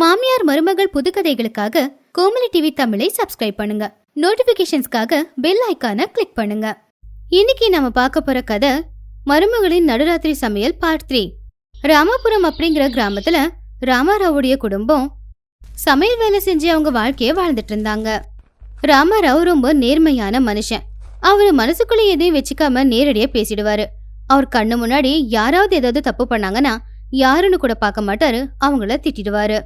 மாமியார் மருமகள் புதுக்கதைகளுக்காக கோமலி டிவி தமிழை சப்ஸ்கிரைப் பண்ணுங்க. நோட்டிபிகேஷன்ஸ்க்காக பெல் ஐகானை கிளிக் பண்ணுங்க. இன்னைக்கு நம்ம பார்க்க போற கதை மருமகளின் நடுராத்திரி சமையல் பார்ட் த்ரீ ராமாபுரம் அப்படிங்கிற கிராமத்துல ராமாராவுடைய குடும்பம் சமையல் வேலை செஞ்சு அவங்க வாழ்க்கைய வாழ்ந்துட்டு இருந்தாங்க. ராமாராவ் ரொம்ப நேர்மையான மனுஷன். அவரு மனசுக்குள்ள எதையும் வச்சுக்காம நேரடியா பேசிடுவாரு. அவர் கண்ணு முன்னாடி யாராவது ஏதாவது தப்பு பண்ணாங்கன்னா யாருன்னு கூட பார்க்க மாட்டாரு அவங்கள திட்டிடுவாரு.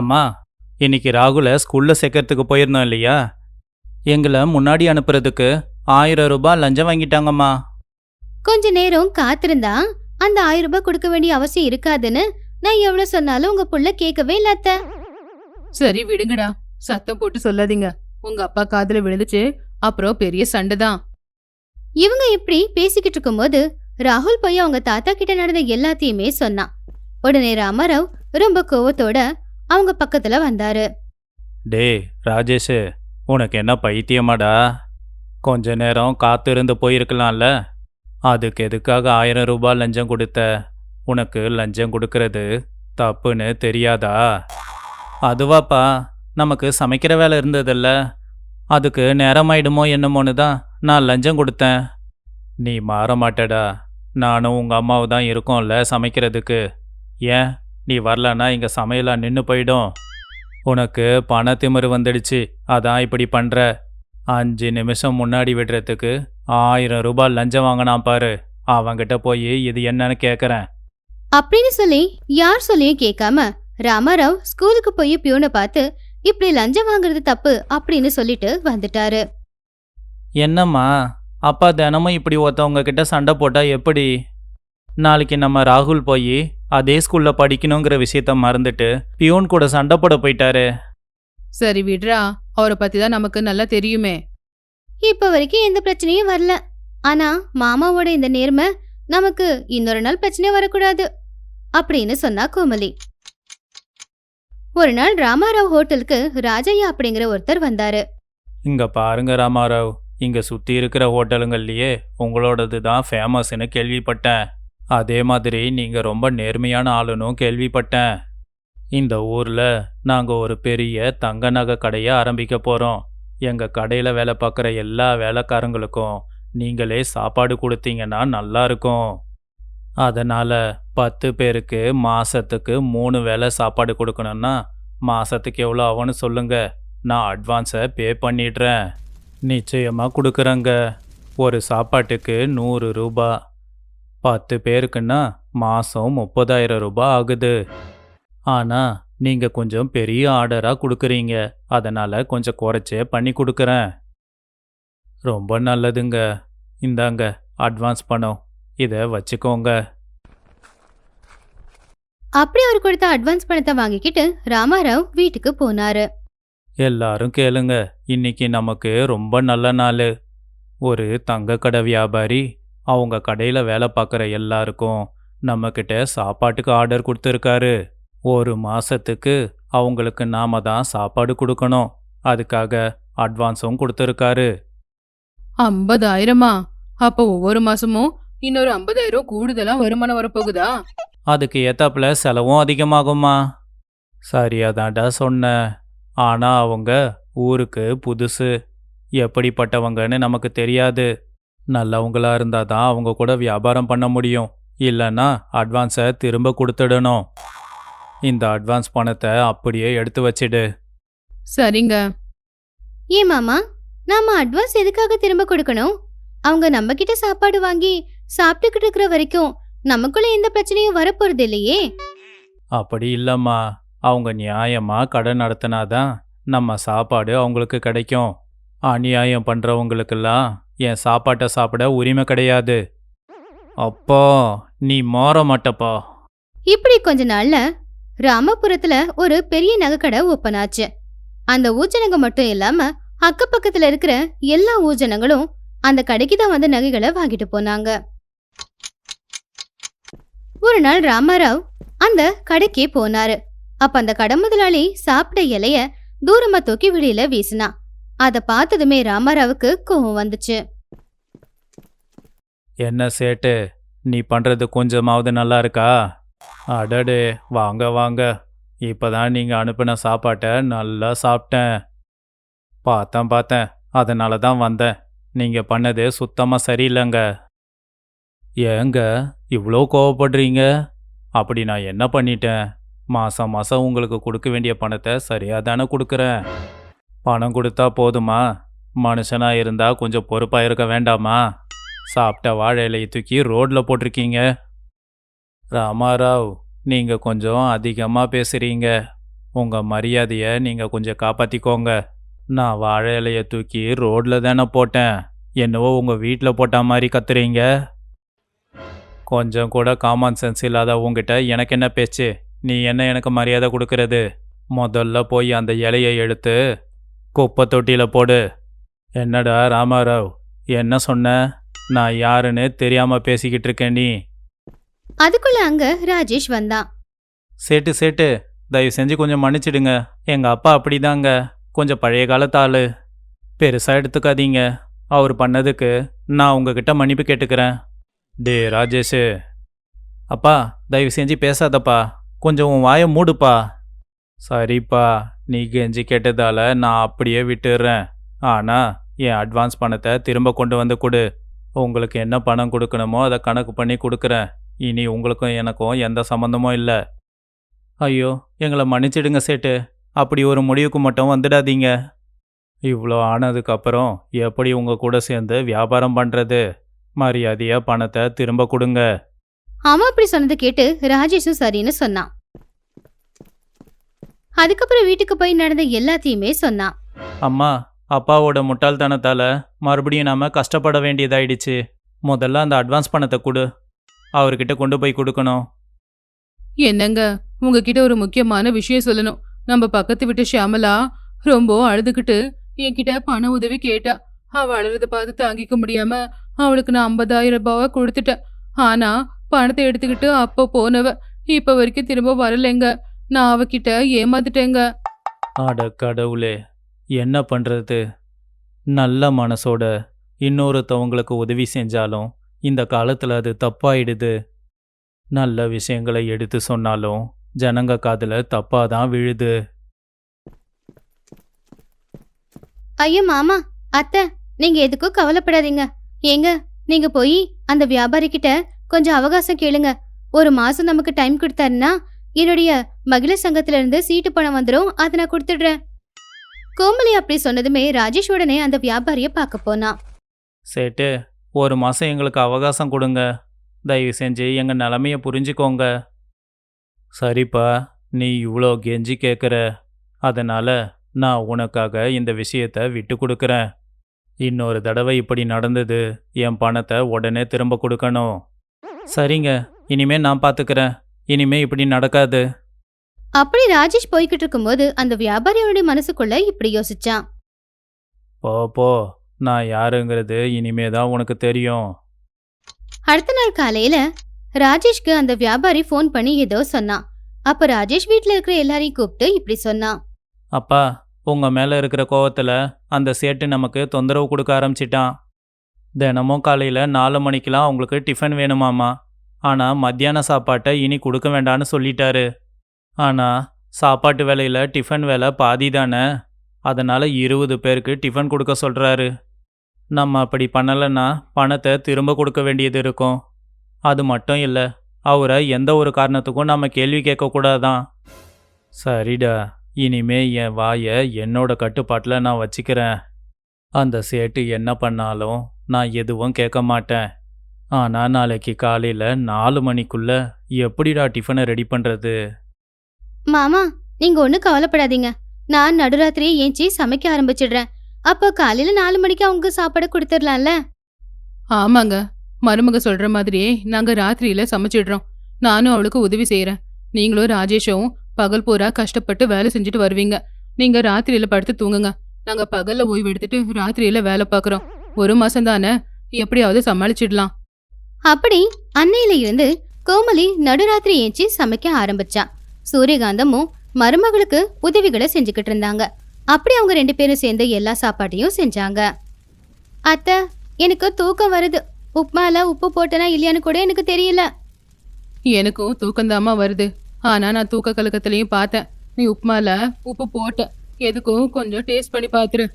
அம்மா இன்னைக்கு ராகுல ஸ்கூல்ல சேர்க்கறதுக்கு போயிருந்தோம் இல்லையா? எங்களை முன்னாடி அனுப்புறதுக்கு ஆயிரம் ரூபாய் லஞ்சம் வாங்கிட்டாங்கம்மா. கொஞ்ச நேரம் காத்திருந்தா அந்த ஆயிரம் ரூபாய் கொடுக்க வேண்டிய அவசியம் இருக்காதுன்னு நான் எவ்வளவு சொன்னாலும் உங்க புள்ள கேட்கவே இல்ல அத்தை. சரி விடுங்கடா. சத்தம் போட்டு சொல்லாதீங்க. உங்க அப்பா காதுல விழுந்துச்சு. அப்புறம் பெரிய சண்டை தான் இவங்க இப்படி பேசிக்கிட்டு இருக்கும்போது ராகுல் போய் அவங்க தாத்தா கிட்ட நடந்த எல்லாத்தையுமே சொன்னான். உடனே ராமாராவ் ரொம்ப கோவத்தோட அவங்க பக்கத்துல வந்தாரு. டேய் ராஜேஷ் உனக்கு என்ன பைத்தியமாடா? கொஞ்ச நேரம் காத்திருந்து போயிருக்கலாம்ல? அதுக்கு எதுக்காக ஆயிரம் ரூபாய் லஞ்சம் கொடுத்த? உனக்கு லஞ்சம் கொடுக்கறது தப்புன்னு தெரியாதா? அதுவாப்பா நமக்கு சமைக்கிற வேலை இருந்ததில்ல. அதுக்கு நேரமாயிடுமோ என்னமோன்னு தான் நான் லஞ்சம் கொடுத்தேன். நீ மாற மாட்டடா. நானும் உங்கள் அம்மாவும் தான் இருக்கோம்ல சமைக்கிறதுக்கு. ஏன்? நீ வரலன்னா இங்கே சமையலாம் நின்று போயிடும். உனக்கு பண திமிரு வந்துடுச்சு. அதான் இப்படி பண்ற. அஞ்சு நிமிஷம் முன்னாடி விடுறதுக்கு ஆயிரம் ரூபாய் லஞ்சம் வாங்கினான் பாரு. அவன்கிட்ட போய் இது என்னன்னு கேட்குறேன் அப்படின்னு சொல்லி யார் சொல்லியும் கேட்காம ராமாராவ் ஸ்கூலுக்கு போய் பியூனை பார்த்து இப்படி லஞ்சம் வாங்குறது தப்பு அப்படின்னு சொல்லிட்டு வந்துட்டாரு. என்னம்மா? அப்பா தினமும் இப்படி ஒருத்தவங்க கிட்ட சண்டை போட்டா எப்படி? நாளைக்கு நம்ம ராகுல் போய் அதே ஸ்கூல்ல படிக்கணுங்கிற விஷயத்த மறந்துட்டு பியூன் கூட சண்டை போட போயிட்டாரு. சரி விடுறா அவரை பத்தி தான் நமக்கு நல்லா தெரியுமே. இப்ப வரைக்கும் எந்த பிரச்சனையும் வரல. ஆனா மாமாவோட இந்த நேர்மை நமக்கு இன்னொரு நாள் பிரச்சனை வரக்கூடாது அப்படின்னு சொன்னா கோமலி. ஒரு நாள் ராமாராவ் ஹோட்டலுக்கு ராஜையா அப்படிங்கிற ஒருத்தர் வந்தாரு. இங்க பாருங்க ராமாராவ் இங்க சுத்தி இருக்கிற ஹோட்டலுங்கள்லயே உங்களோடது தான் ஃபேமஸ்னு கேள்விப்பட்டேன். அதே மாதிரி நீங்கள் ரொம்ப நேர்மையான ஆளுனும் கேள்விப்பட்டேன். இந்த ஊரில் நாங்கள் ஒரு பெரிய தங்க நகை கடையை ஆரம்பிக்க போகிறோம் எங்கள் கடையில் வேலை பார்க்குற எல்லா வேலைக்காரங்களுக்கும் நீங்களே சாப்பாடு கொடுத்தீங்கன்னா நல்லா இருக்கும். பத்து பேருக்கு மாதத்துக்கு மூணு வேளை சாப்பாடு கொடுக்கணும்னா மாதத்துக்கு எவ்வளோ ஆகும்னு சொல்லுங்கள் நான் அட்வான்ஸை பே பண்ணிடுறேன். நிச்சயமாக கொடுக்குறேங்க. ஒரு சாப்பாட்டுக்கு நூறு ரூபா. பத்து பேருக்குன்னா மாதம் முப்பதாயிரம் ரூபாய் ஆகுது. ஆனால் நீங்கள் கொஞ்சம் பெரிய ஆர்டராக கொடுக்குறீங்க. அதனால் கொஞ்சம் குறைச்சே பண்ணி கொடுக்குறேன். ரொம்ப நல்லதுங்க. இந்தாங்க அட்வான்ஸ் பணம். இதை வச்சுக்கோங்க. அப்படி அவர் கொடுத்த அட்வான்ஸ் பணத்தை வாங்கிக்கிட்டு ராமாராவ் வீட்டுக்கு போனாரு. எல்லாரும் கேளுங்க. இன்னைக்கு நமக்கு ரொம்ப நல்ல நாள். ஒரு தங்க கடை வியாபாரி அவங்க கடையில் வேலை பார்க்குற எல்லாருக்கும் நம்மக்கிட்ட சாப்பாட்டுக்கு ஆர்டர் கொடுத்துருக்காரு. ஒரு மாசத்துக்கு அவங்களுக்கு நாம தான் சாப்பாடு கொடுக்கணும். அதுக்காக அட்வான்ஸும் கொடுத்துருக்காரு. ஐம்பதாயிரமா? அப்போ ஒவ்வொரு மாசமும் இன்னொரு ஐம்பதாயிரம் கூடுதலா வருமானம் வரப்போகுதா? அதுக்கு ஏத்தாப்புல செலவும் அதிகமாகுமா சரியாதான்டா சொன்ன. ஆனா அவங்க ஊருக்கு புதுசு. எப்படிப்பட்டவங்கன்னு நமக்கு தெரியாது. நல்லவங்களா இருந்தா தான் அவங்க கூட வியாபாரம் பண்ண முடியும். இல்லைன்னா அட்வான்ஸை திரும்ப கொடுத்துடணும். இந்த அட்வான்ஸ் பணத்தை அப்படியே எடுத்து வச்சிடு. சரிங்க. ஏன் மாமா? நாம அட்வான்ஸ் எதுக்காக திரும்ப கொடுக்கணும்? அவங்க நம்ம கிட்ட சாப்பாடு வாங்கி சாப்பிட்டுக்கிட்டு இருக்கிற வரைக்கும் நமக்குள்ள எந்த பிரச்சனையும் வரப்போறது இல்லையே. அப்படி இல்லைம்மா. அவங்க நியாயமா கடன் நடத்தினாதான் நம்ம சாப்பாடு அவங்களுக்கு கிடைக்கும். அநியாயம் பண்றவங்களுக்கெல்லாம் என் சாப்பாட்டை சாப்பிட உரிமை கிடையாது. அப்பா நீ மாற மாட்டப்பா. இப்படி கொஞ்ச நாள்ல ராமபுரத்துல ஒரு பெரிய நகைக்கடை ஓப்பன் ஆச்சு. அந்த ஊஜனங்க மட்டும் இல்லாம அக்கப்பக்கத்துல இருக்கிற எல்லா ஊஜனங்களும் அந்த கடைக்கு தான் வந்து நகைகளை வாங்கிட்டு போனாங்க. ஒரு நாள் ராமராவ் அந்த கடைக்கே போனாரு. அப்ப அந்த கடை முதலாளி சாப்பிட்ட இலைய தூரமா தூக்கி வெளியில வீசினா அத பார்த்ததுமே ராமாராவுக்கு கோவம் வந்துச்சு. என்ன சேட்டு நீ பண்றது கொஞ்சமாவது நல்லா இருக்கா? அடடே வாங்க வாங்க. இப்பதான் நீங்க அனுப்பின சாப்பாட்டை நல்லா சாப்பிட்டேன். பார்த்தேன் பார்த்தேன். அதனால தான் வந்தேன். நீங்க பண்ணது சுத்தமா சரியில்லைங்க. ஏங்க இவ்வளோ கோவப்படுறீங்க? அப்படி நான் என்ன பண்ணிட்டேன்? மாசம் மாசம் உங்களுக்கு கொடுக்க வேண்டிய பணத்தை சரியாக தானே கொடுக்குறேன்? பணம் கொடுத்தா போதுமா? மனுஷனா இருந்தா கொஞ்சம் பொறுப்பா இருக்க வேண்டாமா? சாப்பிட்ட வாழை இலையை தூக்கி ரோட்ல போட்டிருக்கீங்க. ராமாராவ் நீங்க கொஞ்சம் அதிகமா பேசுறீங்க. உங்க மரியாதையை நீங்க கொஞ்சம் காப்பாத்திக்கோங்க. நான் வாழை இலையை தூக்கி ரோட்ல தானே போட்டேன். என்னவோ உங்க வீட்டில் போட்ட மாதிரி கத்துறீங்க. கொஞ்சம் கூட காமன் சென்ஸ் இல்லாத உங்ககிட்ட எனக்கு என்ன பேச்சு? நீ என்ன எனக்கு மரியாதை கொடுக்கறது? முதல்ல போய் அந்த இலையை எடுத்து குப்பை தொட்டியில் போடு. என்னடா ராமாராவ் என்ன சொன்ன? நான் யாருன்னு தெரியாம பேசிக்கிட்டு இருக்கேன் நீ. அதுக்குள்ள அங்க ராஜேஷ் வந்தான். சேட்டு சேட்டு தயவு செஞ்சு கொஞ்சம் மன்னிச்சிடுங்க. எங்க அப்பா அப்படிதாங்க. கொஞ்சம் பழைய காலத்து ஆளு. பெருசா எடுத்துக்காதீங்க. அவர் பண்ணதுக்கு நான் உங்ககிட்ட மன்னிப்பு கேட்டுக்கிறேன். டே ராஜேஷு. அப்பா தயவு செஞ்சு பேசாதப்பா. கொஞ்சம் உன் வாயை மூடுப்பா. சரிப்பா நீ கெஞ்சி கேட்டதால நான் அப்படியே விட்டுடுறேன் ஆனால் என் அட்வான்ஸ் பணத்தை திரும்ப கொண்டு வந்து கொடு. உங்களுக்கு என்ன பணம் கொடுக்கணுமோ அதை கணக்கு பண்ணி கொடுக்குறேன். இனி உங்களுக்கும் எனக்கும் எந்த சம்மந்தமும் இல்லை. ஐயோ எங்களை மன்னிச்சிடுங்க சேட்டு. அப்படி ஒரு முடிவுக்கு மட்டும் வந்துடாதீங்க. இவ்வளோ ஆனதுக்கப்புறம் எப்படி உங்கள் கூட சேர்ந்து வியாபாரம் பண்ணுறது மரியாதையாக பணத்தை திரும்ப கொடுங்க. அவன் அப்படி சொன்னதை கேட்டு ராஜேஷும் சரின்னு சொன்னான். அதுக்கப்புறம் வீட்டுக்கு போய் நடந்த எல்லாத்தையுமே சொன்னான். அம்மா அப்பாவோட முட்டாள்தனத்தால் மறுபடியும் நாம் கஷ்டப்பட வேண்டியதாயிடுச்சு. முதல்ல அந்த அட்வான்ஸ் பணத்தை கொடு. அவர்கிட்ட கொண்டு போய் கொடுக்கணும். என்னங்க உங்ககிட்ட ஒரு முக்கியமான விஷயம் சொல்லணும். நம்ம பக்கத்து வீட்டு ஷியாமலா ரொம்ப அழுதுகிட்டு என்கிட்ட பண உதவி கேட்டா. அவ அழுறத பார்த்து தாங்கிக்க முடியாம அவளுக்கு நான் ஐம்பதாயிரம் ரூபாவை கொடுத்துட்டேன். ஆனா பணத்தை எடுத்துக்கிட்டு அப்ப போனவ இப்ப வரைக்கும் திரும்ப வரலைங்க. நான் அவகிட்ட ஏமாத்திட்டேங்க. அட கடவுளே என்ன பண்ணுறது நல்ல மனசோட இன்னொருத்தவங்களுக்கு உதவி செஞ்சாலும் இந்த காலத்தில் அது தப்பாயிடுது. நல்ல விஷயங்களை எடுத்து சொன்னாலும் ஜனங்க காதில் தப்பாக தான் விழுது. ஐயோ மாமா அத்தை நீங்க எதுக்கும் கவலைப்படாதீங்க. ஏங்க நீங்க போய் அந்த வியாபாரி கிட்ட கொஞ்சம் அவகாசம் கேளுங்க. ஒரு மாசம் நமக்கு டைம் கொடுத்தாருன்னா என்னுடைய மகளிர் சங்கத்துல இருந்து சீட்டு பணம் வந்துடும் அதை நான் கொடுத்துடுறேன். கோமலி அப்படி சொன்னதுமே ராஜேஷ் உடனே அந்த வியாபாரியை பார்க்க போனான் சேட்டு ஒரு மாதம் எங்களுக்கு அவகாசம் கொடுங்க. தயவு செஞ்சு எங்கள் நிலமைய புரிஞ்சுக்கோங்க. சரிப்பா நீ இவ்வளோ கெஞ்சி கேட்குற அதனால் நான் உனக்காக இந்த விஷயத்த விட்டு கொடுக்குறேன். இன்னொரு தடவை இப்படி நடந்தது என் பணத்தை உடனே திரும்ப கொடுக்கணும். சரிங்க இனிமே நான் பார்த்துக்கிறேன் இனிமே இப்படி நடக்காது. அப்படி ராஜேஷ் போய்கிட்டு இருக்கும்போது அந்த வியாபாரியோட மனசுக்குள்ள இப்படி யோசிச்சான். போ போ. நான் யாருங்கிறது இனிமே தான் உனக்கு தெரியும். அடுத்த நாள் காலையில ராஜேஷ்க்கு அந்த வியாபாரி ஃபோன் பண்ணி ஏதோ சொன்னான். அப்ப ராஜேஷ் வீட்ல இருக்கிற எல்லாரையும் கூப்பிட்டு இப்படி சொன்னான். அப்பா உங்கள் மேலே இருக்கிற கோவத்தில் அந்த சேட்டு நமக்கு தொந்தரவு கொடுக்க ஆரம்பிச்சிட்டான். தினமும் காலையில் நாலு மணிக்கெலாம் அவங்களுக்கு டிஃபன் வேணுமாமா ஆனால் மத்தியான சாப்பாட்டை இனி கொடுக்க வேண்டான்னு சொல்லிட்டாரு. ஆனால் சாப்பாட்டு வேலையில் டிஃபன் வேலை பாதி தானே அதனால் இருபது பேருக்கு டிஃபன் கொடுக்க சொல்கிறாரு நம்ம அப்படி பண்ணலைன்னா பணத்தை திரும்ப கொடுக்க வேண்டியது இருக்கும். அது மட்டும் இல்லை அவரை எந்த ஒரு காரணத்துக்கும் நம்ம கேள்வி கேட்கக்கூடாதான் சரிடா இனிமே என் வாயை என்னோட கட்டுப்பாட்டில் நான் வச்சுக்கிறேன். அந்த சேட்டு என்ன பண்ணாலும் நான் எதுவும் கேட்க மாட்டேன். ஆனால் நாளைக்கு காலையில் நாலு மணிக்குள்ள எப்படிடா டிஃபனை ரெடி பண்ணுறது மாமா நீங்க ஒன்றும் கவலைப்படாதீங்க. நான் நடுராத்திரியே ஏஞ்சி சமைக்க ஆரம்பிச்சிடுறேன். அப்போ காலையில நாலு மணிக்கு அவங்க சாப்பாடு கொடுத்துடலாம்ல ஆமாங்க. மருமக சொல்ற மாதிரியே நாங்க ராத்திரியில சமைச்சிடுறோம். நானும் அவளுக்கு உதவி செய்யறேன் நீங்களும் ராஜேஷும் பகல் பூரா கஷ்டப்பட்டு வேலை செஞ்சுட்டு வருவீங்க. நீங்க ராத்திரியில படுத்து தூங்குங்க. நாங்க பகல்ல ஓய்வு எடுத்துட்டு ராத்திரியில வேலை பார்க்கறோம். ஒரு மாசம் தானே எப்படியாவது சமாளிச்சிடலாம். அப்படி அன்னையில இருந்து கோமலி நடுராத்திரி ஏஞ்சி சமைக்க ஆரம்பிச்சா. சூரியகாந்தமும் மருமகளுக்கு உதவிகளை செஞ்சுக்கிட்டு இருந்தாங்க. அப்படி அவங்க ரெண்டு பேரும் சேர்ந்து எல்லா சாப்பாட்டையும் செஞ்சாங்க. அத்தை எனக்கு தூக்கம் வருது. உப்புமால உப்பு போட்டனா இல்லையான்னு கூட எனக்கு தெரியல. எனக்கும் தூக்கந்தாமா வருது. ஆனா நான் தூக்க கலக்கத்திலையும் பார்த்தேன். நீ உப்புமால உப்பு போட்ட. எதுக்கும் கொஞ்சம் டேஸ்ட் பண்ணி பாத்துரு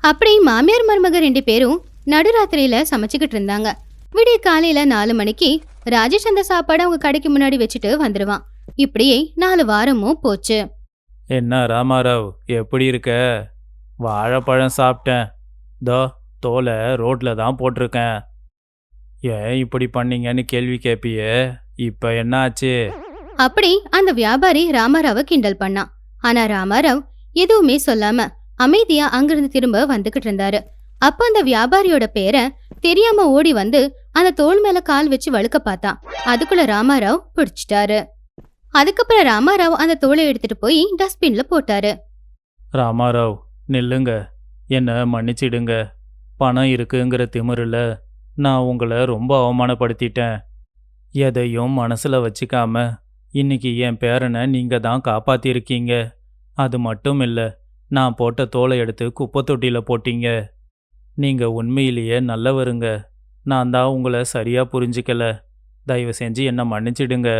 அப்படி மாமியார் மருமக ரெண்டு பேரும் நடுராத்திரியில சமைச்சுக்கிட்டு இருந்தாங்க. விடிய காலையில நாலு மணிக்கு ராஜேஷ் அந்த சாப்பாடு அவங்க கடைக்கு முன்னாடி வச்சுட்டு வந்துடுவான் இப்படியே நாலு வாரமும் போச்சு. என்ன ராமாராவ் எப்படி இருக்க? வாழைப்பழம் சாப்பிட்டேன். தோ தோலை ரோட்ல தான் போட்டிருக்கேன். ஏன் இப்படி பண்ணீங்கன்னு கேள்வி கேட்பியே இப்போ என்ன ஆச்சு? அப்படி அந்த வியாபாரி ராமாராவை கிண்டல் பண்ணான். ஆனா ராமாராவ் எதுவுமே சொல்லாம அமைதியா அங்கிருந்து திரும்ப வந்துகிட்டு இருந்தாரு. அப்ப அந்த வியாபாரியோட பேரை தெரியாம ஓடி வந்து அந்த தோல் மேல கால் வச்சு வழுக்க பார்த்தான் அதுக்குள்ள ராமாராவ் பிடிச்சிட்டாரு. அதுக்கப்புறம் ராமாராவ் அந்த தோலை எடுத்துட்டு போய் டஸ்ட்பின்ல போட்டாரு. ராமாராவ் நில்லுங்க. என்ன மன்னிச்சிடுங்க. பணம் இருக்குங்கிற திமிரில் நான் உங்களை ரொம்ப அவமானப்படுத்திட்டேன். எதையும் மனசில் வச்சுக்காம இன்னைக்கு என் பேரனை நீங்கள் தான் காப்பாத்திருக்கீங்க. அது மட்டும் இல்லை நான் போட்ட தோலை எடுத்து குப்பை தொட்டியில் போட்டீங்க. நீங்கள் உண்மையிலேயே நல்லவருங்க. நான் தான் உங்களை சரியாக புரிஞ்சிக்கல. தயவு செஞ்சு என்னை மன்னிச்சிடுங்க.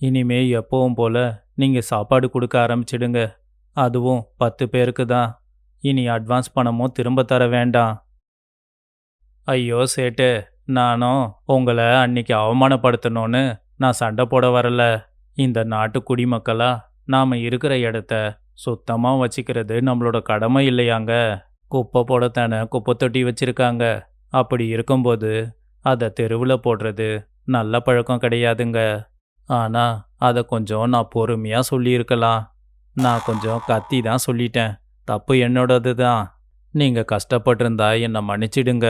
இனிமே எப்பவும் போல நீங்கள் சாப்பாடு கொடுக்க ஆரம்பிச்சிடுங்க. அதுவும் பத்து பேருக்கு தான். இனி அட்வான்ஸ் பணமும் திரும்ப தர வேண்டாம். ஐயோ சேட்டு நானும் உங்களை அன்னைக்கு அவமானப்படுத்தணும்னு நான் சண்டை போட வரல. இந்த நாட்டு குடிமக்களா நாம் இருக்கிற இடத்த சுத்தமாக வச்சுக்கிறது நம்மளோட கடமை இல்லையாங்க. குப்பை போடத்தானே குப்பை தொட்டி வச்சுருக்காங்க. அப்படி இருக்கும்போது அதை தெருவில் போடுறது நல்ல பழக்கம் கிடையாதுங்க. ஆனால் அதை கொஞ்சம் நான் பொறுமையாக சொல்லியிருக்கலாம். நான் கொஞ்சம் கத்தி தான் சொல்லிட்டேன். தப்பு என்னோடது தான் நீங்கள் கஷ்டப்பட்டிருந்தா என்னை மன்னிச்சிடுங்க.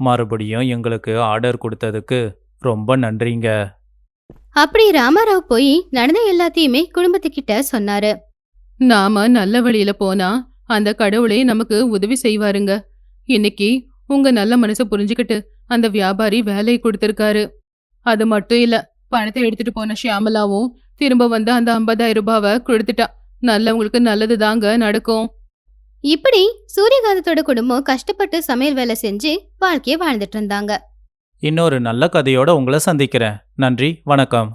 மறுபடியும் எங்களுக்கு ஆர்டர் கொடுத்ததுக்கு ரொம்ப நன்றிங்க. அப்படி ராமாராவ் போய் நடந்த எல்லாத்தையுமே குடும்பத்துக்கிட்ட சொன்னாரு. நாம நல்ல வழியில போனா அந்த கடவுளே நமக்கு உதவி செய்வாருங்க. இன்னைக்கு உங்க நல்ல மனசை புரிஞ்சுக்கிட்டு அந்த வியாபாரி வேலையை கொடுத்திருக்காரு. அது மட்டும் இல்ல பணத்தை எடுத்துட்டு போன ஷியாமலாவும் திரும்ப வந்து அந்த ஐம்பதாயிரம் ரூபாவை கொடுத்துட்டா. நல்லவங்களுக்கு நல்லது தாங்க நடக்கும். இப்படி சூரியகாந்தத்தோட குடும்பம் கஷ்டப்பட்டு சமையல் வேலை செஞ்சு வாழ்க்கைய வாழ்ந்துட்டு இருந்தாங்க. இன்னொரு நல்ல கதையோட உங்களை சந்திக்கிறேன். நன்றி வணக்கம்.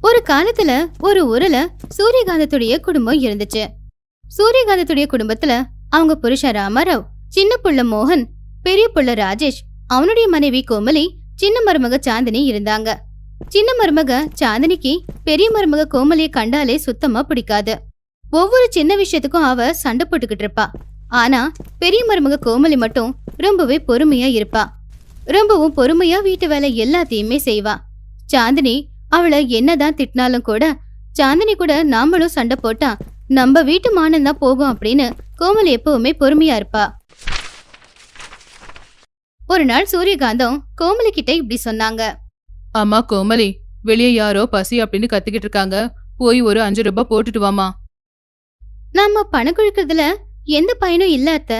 ஒரு காலத்துல ஒரு ஊர்ல சூரியகாந்தத்துடைய குடும்பம் இருந்துச்சு. சூரியகாந்தத்துடைய குடும்பத்துல அவங்க புருஷன் ராமாராவ் சின்ன புள்ள மோகன் பெரிய புள்ள ராஜேஷ் அவனுடைய மனைவி கோமலி சின்ன மருமக சாந்தினி இருந்தாங்க. சின்ன மருமக சாந்தினிக்கு பெரிய மருமக கோமலிய கண்டாலே சுத்தமா பிடிக்காது. ஒவ்வொரு சின்ன விஷயத்துக்கும் அவ சண்டை போட்டுக்கிட்டு இருப்பா. ஆனா பெரிய மருமக கோமலி மட்டும் ரொம்பவே பொறுமையா இருப்பா. ரொம்பவும் பொறுமையா வீட்டு வேலை எல்லாத்தையுமே செய்வா. சாந்தினி அவளை என்னதான் திட்டினாலும் கூட சாந்தினி கூட நாமளும் சண்டை போட்டா நம்ம வீட்டு மானம் தான் போகும் அப்படின்னு கோமலி எப்பவுமே பொறுமையா இருப்பா. ஒரு நாள் சூரியகாந்தம் கோமலி கிட்ட இப்படி சொன்னாங்க. அம்மா கோமலி வெளியே யாரோ பசி அப்படின்னு கத்திக்கிட்டு இருக்காங்க. போய் ஒரு அஞ்சு ரூபாய் போட்டுட்டு வாமா நம்ம பணம் கொடுக்கறதுல எந்த பயனும் இல்ல அத்த.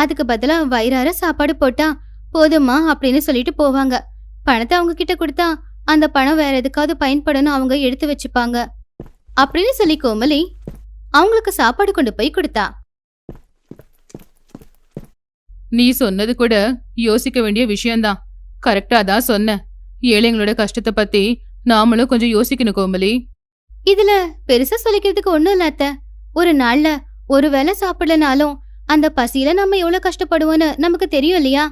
அதுக்கு பதிலா வயிறார சாப்பாடு போட்டா போதுமா அப்படின்னு சொல்லிட்டு போவாங்க. பணத்தை அவங்க கிட்ட கொடுத்தா அந்த பணம் வேற எதுக்காவது பயன்படணும் அவங்க எடுத்து வச்சுப்பாங்க. அப்படின்னு சொல்லி கோமலி அவங்களுக்கு சாப்பாடு கொண்டு போய் கொடுத்தா. நீ சொன்னது கூட யோசிக்க வேண்டிய விஷயம்தான். கரெக்டா தான் சொன்ன. ஏழைங்களோட கஷ்டத்தை பத்தி நாமளும் கொஞ்சம் யோசிக்கணும் கோமலி. இதுல பெருசா சொல்லிக்கிறதுக்கு ஒண்ணும் இல்ல அத்த. ஒரு நாள்ல ஒரு வேளை சாப்பிடலனாலும் அந்த பசியில நம்ம எவ்வளவு கஷ்டப்படுவோன்னு நமக்கு தெரியும் இல்லையா?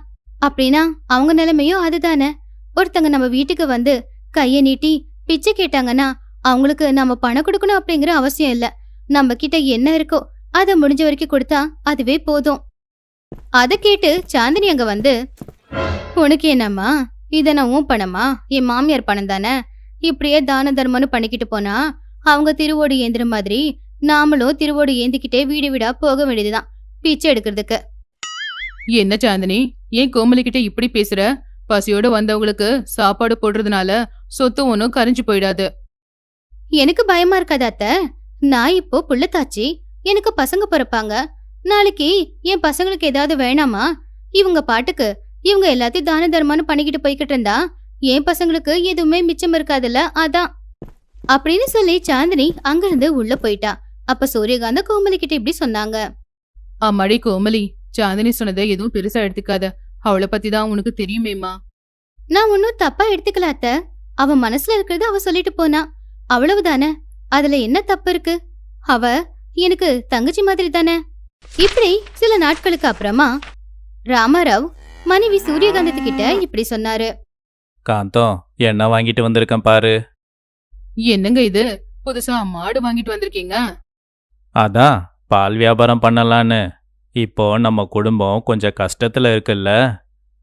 அப்படின்னா அவங்க நிலைமையும் அதுதானே. ஒருத்தங்க நம்ம வீட்டுக்கு வந்து கைய நீட்டி பிச்சை கேட்டாங்கன்னா அவங்களுக்கு நம்ம பணம் கொடுக்கணும் அப்படிங்கிற அவசியம் இல்ல. நம்ம கிட்ட என்ன இருக்கோ அதை முடிஞ்ச வரைக்கும் கொடுத்தா அதுவே போதும். அதை கேட்டு சாந்தினி அங்க வந்து உனக்கு என்னம்மா? இத நான் உன் பணமா? என் மாமியார் பணம் தானே? இப்படியே தான தர்மம்னு பண்ணிக்கிட்டு போனா அவங்க திருவோடு ஏந்துற மாதிரி நாமளும் திருவோடு ஏந்திக்கிட்டே வீடு வீடா போக வேண்டியதுதான் பிச்சை எடுக்கிறதுக்கு. என்ன சாந்தினி? ஏன் கோமலி கிட்ட இப்படி பேசுற? பசியோட வந்தவங்களுக்கு சாப்பாடு போடுறதுனால சொத்து ஒன்றும் கரைஞ்சு போயிடாது. எனக்கு பயமா இருக்காதா அத்த? நான் இப்போ புள்ளத்தாச்சி. எனக்கு பசங்க பிறப்பாங்க. நாளைக்கு என் பசங்களுக்கு ஏதாவது வேணாமா? இவங்க பாட்டுக்கு இவங்க எல்லாத்தையும் தான தர்மம்னு பண்ணிக்கிட்டு போய்கிட்டு இருந்தா என் பசங்களுக்கு எதுவுமே மிச்சம் இருக்காதுல்ல அதான். அப்படின்னு சொல்லி சாந்தினி அங்கிருந்து உள்ள போயிட்டா. அப்ப சூரியகாந்த கோமலி கிட்ட இப்படி சொன்னாங்க. அம்மாடி கோமலி சாந்தினி சொன்னதை எதுவும் பெருசா எடுத்துக்காத. அவளை பத்தி தான் உனக்கு தெரியுமேம்மா. நான் ஒன்னும் தப்பா எடுத்துக்கல அத்த. அவ மனசுல இருக்கிறது அவ சொல்லிட்டு போனா. அவ்வளவுதானே? அதுல என்ன தப்பு இருக்கு? அவ எனக்கு தங்கச்சி மாதிரி தானே. இப்படி சில நாட்களுக்கு அப்புறமா ராமாராவ் மனைவி சூரியகாந்தத்து கிட்ட இப்படி சொன்னாரு. காந்தம் என்ன வாங்கிட்டு வந்திருக்கேன் பாரு. என்னங்க இது? புதுசா மாடு வாங்கிட்டு வந்திருக்கீங்க? அதான் பால் வியாபாரம் பண்ணலான்னு. இப்போ நம்ம குடும்பம் கொஞ்சம் கஷ்டத்துல இருக்குல்ல.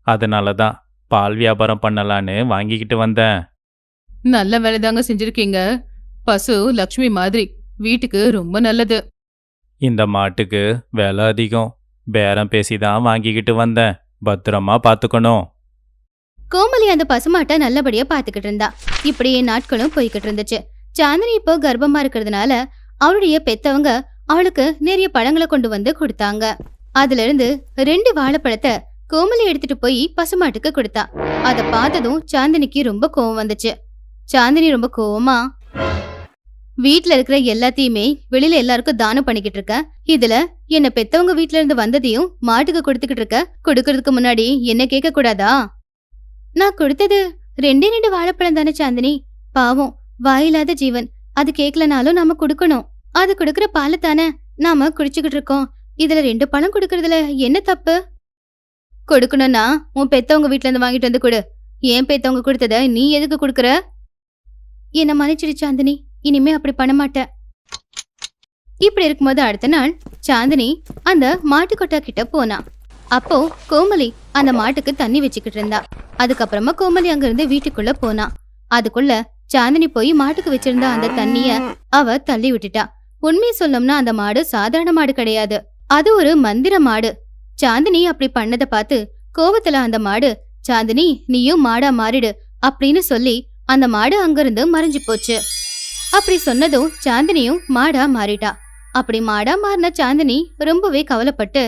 அதனால தான் பால் வியாபாரம் பண்ணலான்னு வாங்கிக்கிட்டு வந்தேன். நல்ல வேலை தாங்க செஞ்சிருக்கீங்க. பசு லக்ஷ்மி மாதிரி வீட்டுக்கு ரொம்ப நல்லது. இந்த மாட்டுக்கு விலை அதிகம். பேரம் பேசி தான் வாங்கிக்கிட்டு வந்தேன். பத்திரமா பார்த்துக்கணும் கோமலி அந்த பசுமாட்டை நல்லபடியா பாத்துக்கிட்டு இருந்தா. இப்படியே நாட்களும் போய்கிட்டு இருந்துச்சு. சாந்தினி இப்போ கர்ப்பமா இருக்கிறதுனால அவளுடைய பெத்தவங்க அவளுக்கு நிறைய பழங்களை கொண்டு வந்து கொடுத்தாங்க. அதுல இருந்து ரெண்டு வாழைப்பழத்தை கோமலி எடுத்துட்டு போய் பசுமாட்டுக்கு கொடுத்தா. அத பார்த்ததும் சாந்தினிக்கு ரொம்ப கோவம் வந்துச்சு. சாந்தினி ரொம்ப கோவமா வீட்ல இருக்கிற எல்லாத்தையுமே வெளியில எல்லாருக்கும் தானம் பண்ணிக்கிட்டு இருக்க. இதுல என்ன பெத்தவங்க வீட்ல இருந்து வந்ததையும் மாட்டுக்கு கொடுத்துக்கிட்டு இருக்க. கொடுக்கறதுக்கு முன்னாடி என்ன கேட்க கூடாதா? நான் கொடுத்தது ரெண்டே ரெண்டு வாழைப்பழம் தானே சாந்தினி. பாவம் வாயில்லாத ஜீவன். அது கேட்கலனாலும் நாம கொடுக்கணும். அது கொடுக்கற பாலை தானே நாம குடிச்சுக்கிட்டு இருக்கோம். இதுல ரெண்டு பழம் கொடுக்கறதுல என்ன தப்பு? கொடுக்கணும்னா உன் பெத்தவங்க வீட்ல இருந்து வாங்கிட்டு வந்து கொடு. ஏன் பெத்தவங்க கொடுத்தத நீ எதுக்கு கொடுக்கற? என்ன மன்னிச்சிடு சாந்தினி. இனிமே அப்படி பண்ண மாட்டேன். இப்படி இருக்கும்போது அடுத்த நாள் சாந்தினி அந்த மாட்டுக்கொட்டா கிட்ட போனா. அப்போ கோமலி அந்த மாட்டுக்கு தண்ணி வச்சுக்கிட்டு இருந்தா. அதுக்கப்புறமா கோமலி அங்கிருந்து வீட்டுக்குள்ள போனா. அதுக்குள்ள சாந்தினி போய் மாட்டுக்கு வச்சிருந்த அந்த தண்ணிய அவ தள்ளி விட்டுட்டா. உண்மையை சொல்லோம்னா அந்த மாடு சாதாரண மாடு கிடையாது. அது ஒரு மந்திர மாடு. சாந்தினி அப்படி பண்ணத பார்த்து கோவத்துல அந்த மாடு சாந்தினி நீயும் மாடா மாறிடு அப்படின்னு சொல்லி அந்த மாடு அங்கிருந்து மறைஞ்சு போச்சு. அப்படி சொன்னதும் சாந்தினியும் மாடா மாறிட்டா. அப்படி மாடா மாறின சாந்தினி ரொம்பவே கவலைப்பட்டு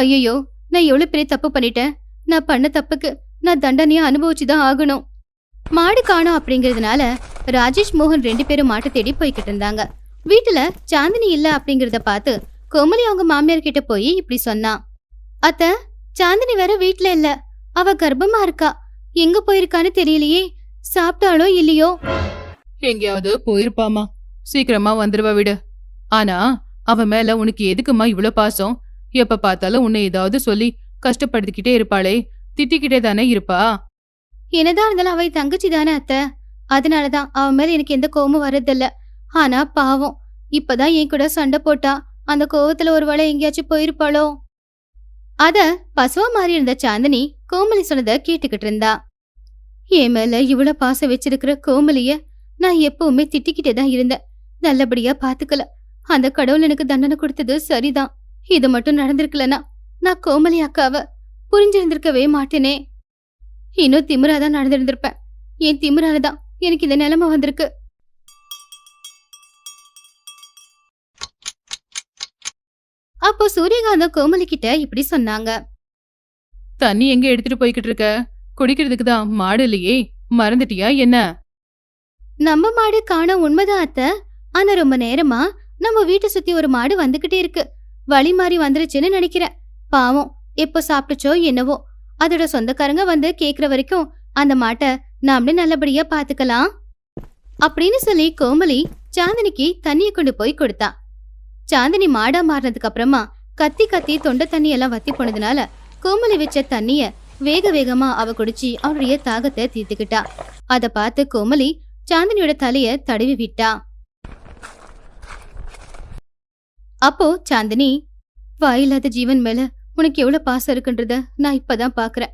ஐயோ நான் எவ்வளவு பெரிய தப்பு பண்ணிட்டேன். நான் பண்ண தப்புக்கு நான் தண்டனையா அனுபவிச்சுதான் ஆகணும். மாடு காணும் அப்படிங்கறதுனால ராஜேஷ் மோகன் ரெண்டு பேரும் மாட்டை தேடி போய்கிட்டு இருந்தாங்க. வீட்டுல சாந்தினி இல்ல அப்படிங்கறத பார்த்து கோமலி அவங்க மாமியார் கிட்ட போய் இப்படி சொன்னா அத்த சாந்தினி வேற வீட்ல இல்ல. அவ கர்ப்பமா இருக்கா. எங்க போயிருக்கான்னு தெரியலையே. சாப்பிட்டாலோ இல்லையோ? எங்கேயாவது போயிருப்பாமா சீக்கிரமா வந்துருவா விடு. ஆனா அவ மேல உனக்கு எதுக்குமா இவ்ளோ பாசம்? எப்ப பார்த்தாலும் உன்னை ஏதாவது சொல்லி கஷ்டப்படுத்திக்கிட்டே இருப்பாளே. திட்டிக்கிட்டே தானே இருப்பா? என்னதான் இருந்தாலும் அவ தங்கச்சி தானே அத்த. அதனாலதான் அவன் மேல எனக்கு எந்த கோவமும் வர்றதில்ல. ஆனா பாவம். இப்பதான் என் கூட சண்டை போட்டா. அந்த கோவத்துல ஒரு வேளை எங்கேயாச்சும் போயிருப்பாளோ? அத பசுவா மாறி இருந்த சாந்தினி கோமலி சொன்னத கேட்டுக்கிட்டு இருந்தா. என் மேல இவ்வளவு பாசம் வச்சிருக்கிற கோமலிய நான் எப்பவுமே திட்டிக்கிட்டே தான் இருந்தேன். நல்லபடியா பாத்துக்கல. அந்த கடவுள் எனக்கு தண்டனை கொடுத்தது சரிதான். இது மட்டும் நடந்திருக்கலனா நான் கோமலி அக்காவ புரிஞ்சிருந்திருக்கவே மாட்டேனே. இன்னும் திமிராதான் நடந்திருந்திருப்பேன். என் திமிராலதான் எனக்கு இந்த நிலைமை வந்திருக்கு. அப்போ சூரியகாந்தம் கோமலி கிட்ட இப்படி சொன்னாங்க. தண்ணி எங்க எடுத்துட்டு போய்கிட்டு இருக்க? குடிக்கிறதுக்கு தான் மாடு இல்லையே. மறந்துட்டியா என்ன? நம்ம மாடு காண உண்மைதான் அத்த. ஆனா ரொம்ப நேரமா நம்ம வீட்டை சுத்தி ஒரு மாடு வந்துகிட்டே இருக்கு. வழி மாறி வந்துருச்சுன்னு நினைக்கிறேன். பாவம் எப்போ சாப்பிட்டுச்சோ என்னவோ. அதோட சொந்தக்காரங்க வந்து கேக்குற வரைக்கும் அந்த மாட்டை நாமளே நல்லபடியா பாத்துக்கலாம். அப்படின்னு சொல்லி கோமலி சாந்தினிக்கு தண்ணியை கொண்டு போய் கொடுத்தா. சாந்தினி மாடா மாறினதுக்கு அப்புறமா கத்தி கத்தி தொண்டை தண்ணி எல்லாம் வத்தி போனதுனால கோமலி வச்ச தண்ணிய வேக வேகமா அவ குடிச்சு அவருடைய தாகத்தை தீர்த்துக்கிட்டா. அத பார்த்து கோமலி சாந்தினியோட தலைய தடவி விட்டா. அப்போ சாந்தினி வாயில்லாத ஜீவன் மேல உனக்கு எவ்வளவு பாசம் இருக்குன்றத நான் இப்பதான் பாக்குறேன்.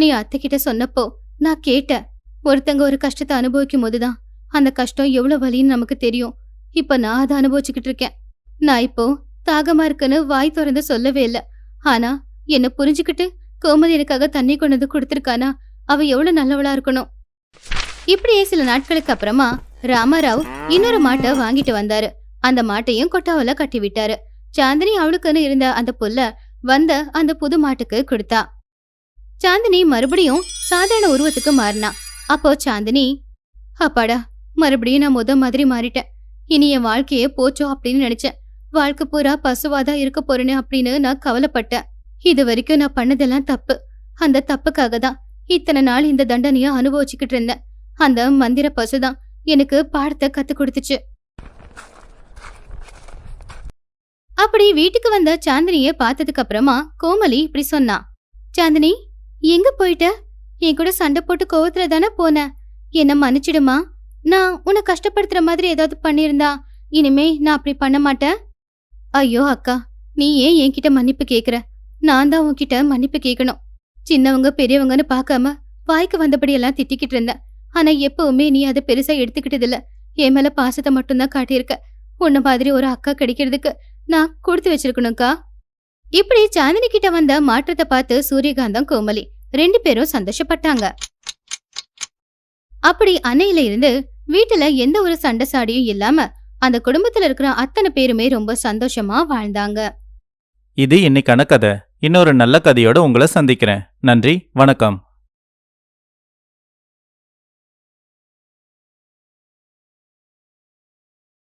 நீ அத்தை கிட்ட சொன்னப்போ நான் கேட்டேன். ஒருத்தங்க ஒரு கஷ்டத்தை அனுபவிக்கும் போதுதான் அந்த கஷ்டம் எவ்வளவு வலின்னு நமக்கு தெரியும். இப்ப நான் அதை அனுபவிச்சுக்கிட்டு இருக்கேன். நான் இப்போ தாகமா இருக்குன்னு வாய் திறந்து சொல்லவே இல்ல. ஆனா என்ன புரிஞ்சுக்கிட்டு கோமதி எனக்காக தண்ணி கொண்டு வந்து கொடுத்திருக்கானா அவ எவ்வளவு நல்லவளா இருக்கணும். இப்படியே சில நாட்களுக்கு அப்புறமா ராமராவ் இன்னொரு மாட்டை வாங்கிட்டு வந்தாரு. அந்த மாட்டையும் கொட்டாவில கட்டி விட்டாரு சாந்தினி அவளுக்குன்னு இருந்த அந்த புல்ல வந்த அந்த புது மாட்டுக்கு கொடுத்தா. சாந்தினி மறுபடியும் சாதாரண உருவத்துக்கு மாறினா. அப்போ சாந்தினி அப்பாடா மறுபடியும் நான் முத மாதிரி மாறிட்டேன். இனி என் வாழ்க்கையே போச்சோ அப்படின்னு நினைச்சேன். வாழ்க்கை பூரா பசுவாதான் இருக்க போறேன்னு அப்படின்னு நான் கவலைப்பட்டேன். இது வரைக்கும் நான் பண்ணதெல்லாம் தப்பு. அந்த தப்புக்காக தான் இத்தனை நாள் இந்த தண்டனைய அனுபவிச்சுக்கிட்டு இருந்தேன். அந்த மந்திர பசுதான் எனக்கு பாடத்தை கத்து கொடுத்துச்சு. அப்படி வீட்டுக்கு வந்த சாந்தினிய பார்த்ததுக்கு அப்புறமா கோமலி இப்படி சொன்னா சாந்தினி எங்க போயிட்ட? என் கூட சண்டை போட்டு கோவத்துல தானே போன? என்ன மன்னிச்சிடுமா? நான் உன்னை கஷ்டப்படுத்துற மாதிரி ஏதாவது பண்ணியிருந்தா இனிமே நான் அப்படி பண்ண மாட்டேன்? ஐயோ அக்கா நீ ஏன் என்கிட்ட மன்னிப்பு கேட்குற நான் தான் உன்கிட்ட மன்னிப்பு கேட்கணும் சின்னவங்க பெரியவங்கன்னு பார்க்காம வாய்க்கு வந்தபடியெல்லாம் திட்டிக்கிட்டு இருந்தேன். ஆனா எப்பவுமே நீ அதை பெருசா எடுத்துக்கிட்டது இல்ல. என் மேல பாசத்தை மட்டும்தான் காட்டியிருக்க. உன்ன மாதிரி ஒரு அக்கா கிடைக்கிறதுக்கு நான் கொடுத்து வச்சிருக்கணும்க்கா. இப்படி சாந்தினி கிட்ட வந்த மாற்றத்தை பார்த்து சூரியகாந்தம் கோமலி. ரெண்டு பேரும் சந்தோஷப்பட்டாங்க. அப்படி அன்னையில இருந்து வீட்டுல எந்த ஒரு சண்டை சாடியும் இல்லாம அந்த குடும்பத்துல இருக்கிற அத்தனை பேருமே ரொம்ப சந்தோஷமா வாழ்ந்தாங்க. இது இன்னைக்கான கதை. இன்னொரு நல்ல கதையோட உங்களை சந்திக்கிறேன். நன்றி. வணக்கம்.